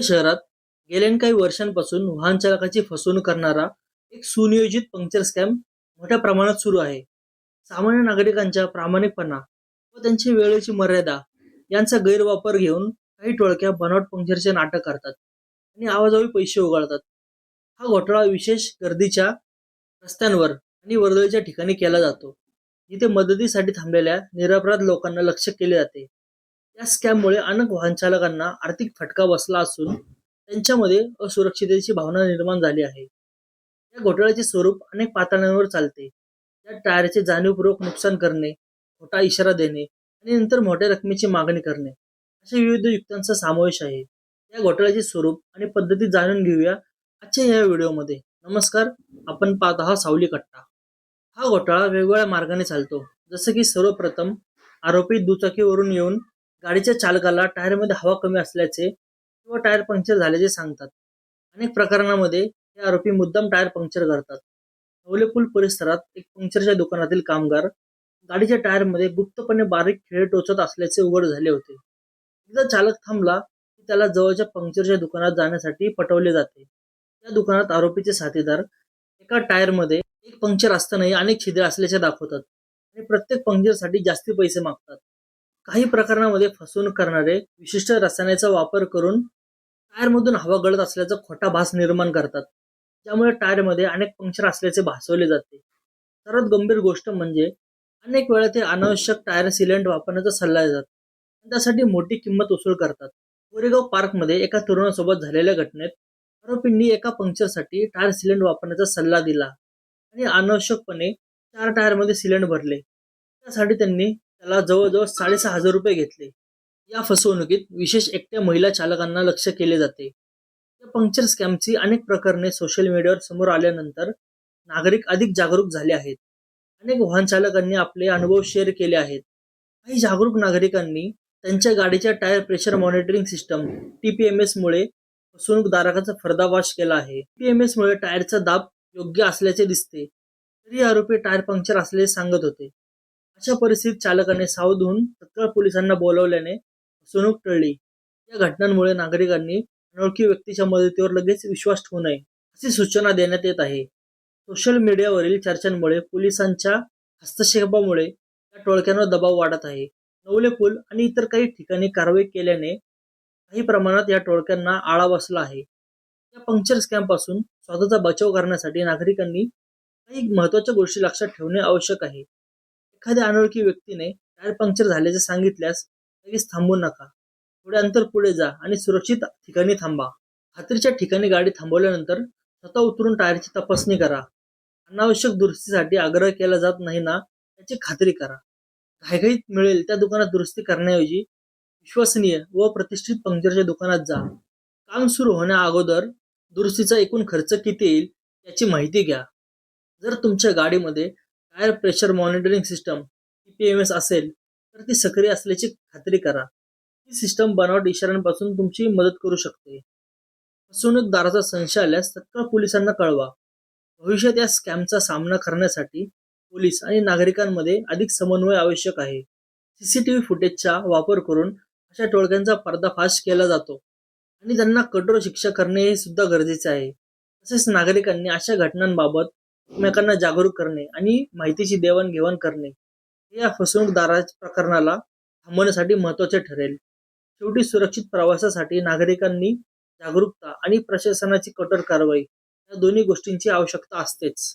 पुणे शहरात गेल्या काही वर्षांपासून वाहन चालकाची फसवणूक करणारा एक सुनियोजित पंक्चर स्कॅम मोठ्या प्रमाणात सुरू आहे. सामान्य नागरिकांच्या प्रामाणिकपणा व त्यांची वेळेची मर्यादा यांचा गैरवापर घेऊन काही टोळक्या बनावट पंक्चरचे नाटक करतात आणि आवाजावी पैसे उगाळतात. हा घोटाळा विशेष गर्दीच्या रस्त्यांवर आणि वर्दळीच्या ठिकाणी केला जातो जिथे मदतीसाठी थांबलेल्या निरपराध लोकांना लक्ष केले जाते. या स्कॅममुळे अनेक वाहन चालकांना आर्थिक फटका बसला असून त्यांच्यामध्ये असुरक्षिततेची भावना निर्माण झाली आहे. या घोटाळ्याचे स्वरूप अनेक पातळ्यांवर चालते. या टायरचे जाणीवपूर्वक नुकसान करणे खोटा इशारा देणे आणि नंतर मोठ्या रकमेची मागणी करणे अशा विविध युक्त्यांचा समावेश आहे. या घोटाळ्याचे स्वरूप आणि पद्धती जाणून घेऊया आजच्या या व्हिडिओमध्ये. नमस्कार आपण पाहत आहात सावली कट्टा. हा घोटाळा वेगवेगळ्या मार्गाने चालतो. जसं की सर्वप्रथम आरोपी दुचाकीवरून येऊन गाडीच्या चालकाला टायरमध्ये हवा कमी असल्याचे किंवा टायर पंक्चर झाल्याचे सांगतात. अनेक प्रकरणामध्ये हे आरोपी मुद्दाम टायर पंक्चर करतात. नवलेपूल परिसरात एक पंक्चरच्या दुकानातील कामगार गाडीच्या टायरमध्ये गुप्तपणे बारीक खिळे टोचत असल्याचे उघड झाले होते. एकदा चालक थांबला की त्याला जवळच्या पंक्चरच्या दुकानात जाण्यासाठी पटवले जाते. त्या दुकानात आरोपीचे साथीदार एका टायरमध्ये एक पंक्चर असतानाही अनेक छिद्रे असल्याचे दाखवतात आणि प्रत्येक पंक्चरसाठी जास्ती पैसे मागतात. काही प्रकरणामध्ये फसवणूक करणारे विशिष्ट रसायनाचा वापर करून टायरमधून हवा गळत असल्याचा खोटा भास निर्माण करतात. ज्यामुळे टायरमध्ये अनेक पंक्चर असल्याचे भासवले जाते. सर्वात गंभीर गोष्ट म्हणजे अनेक वेळा ते अनावश्यक टायर सिलेंट वापरण्याचा सल्ला देतात. त्यासाठी मोठी किंमत वसूल करतात. कोरेगाव पार्कमध्ये एका तरुणासोबत झालेल्या घटनेत आरोपींनी एका पंक्चरसाठी टायर सिलेंट वापरण्याचा सल्ला दिला. आणि अनावश्यकपणे चार टायरमध्ये सिलेंट भरले. त्यासाठी त्यांनी त्याला जवळजवळ साडेसहा हजार रुपये घेतले. या फसवणुकीत विशेष एकट्या महिला चालकांना लक्ष केले जाते. या पंक्चर स्कॅमची अनेक प्रकरणे सोशल मीडियावर समोर आल्यानंतर नागरिक अधिक जागरूक झाले आहेत. अनेक वाहन चालकांनी आपले अनुभव शेअर केले आहेत. काही जागरूक नागरिकांनी त्यांच्या गाडीच्या tyre pressure monitoring system T P M मुळे फसवणूकदारकाचा पर्दाफाश केला आहे. टीपीएमएस मुळे टायरचा दाब योग्य असल्याचे दिसते. तरी आरोपी टायर पंक्चर असल्याचे सांगत होते. अशा परिस्थितीत चालकाने सावध होऊन तत्काळ पोलिसांना बोलवल्याने फसवणूक टळली. या घटनांमुळे नागरिकांनी अनोळखी व्यक्तीच्या मदतीवर लगेच विश्वास ठेवू नये अशी सूचना देण्यात येत आहे. सोशल मीडियावरील चर्चांमुळे पोलिसांच्या हस्तक्षेपामुळे या टोळक्यांवर दबाव वाढत आहे. नवले पूल आणि इतर काही ठिकाणी कारवाई केल्याने काही प्रमाणात या टोळक्यांना आळा बसला आहे. या पंक्चर स्कॅमपासून स्वतःचा बचाव करण्यासाठी नागरिकांनी काही महत्त्वाच्या गोष्टी लक्षात ठेवणे आवश्यक आहे. एखाद्या अनोळखी व्यक्तीने टायर पंक्चर झाल्याचे सांगितल्यास लगेच थांबू नका. थोडे अंतर पुढे जा आणि सुरक्षित ठिकाणी थांबा. खात्रीच्या ठिकाणी गाडी थांबवल्यानंतर स्वतः उतरून टायरची तपासणी करा. अनावश्यक दुरुस्तीसाठी आग्रह केला जात नाही ना याची खात्री करा. घाईघाईत मिळेल त्या दुकानात दुरुस्ती करण्याऐवजी विश्वसनीय व प्रतिष्ठित पंक्चरच्या दुकानात जा. काम सुरू होण्या अगोदर दुरुस्तीचा एकूण खर्च किती येईल याची माहिती घ्या. जर तुमच्या गाडीमध्ये tyre pressure monitoring system P M S असेल तर ती सक्रिय असल्याची खात्री करा. ही सिस्टम बनावट इशाऱ्यांपासून तुमची मदत करू शकते. फसवणूकदाराचा संशय आल्यास तत्काळ पोलिसांना कळवा. भविष्यात या स्कॅमचा सामना करण्यासाठी पोलीस आणि नागरिकांमध्ये अधिक समन्वय आवश्यक आहे. सीसीटीव्ही फुटेजचा वापर करून अशा टोळक्यांचा पर्दाफाश केला जातो आणि त्यांना कठोर शिक्षा करणे हे सुद्धा गरजेचे आहे. तसेच नागरिकांनी अशा घटनांबाबत एकमेकांना जागरूक करणे आणि माहितीची देवाणघेवाण करणे या फसवणूकदाराच्या प्रकरणाला थांबवण्यासाठी महत्त्वाचे ठरेल. शेवटी सुरक्षित प्रवासासाठी नागरिकांनी जागरूकता आणि प्रशासनाची कठोर कारवाई या दोन्ही गोष्टींची आवश्यकता असतेच.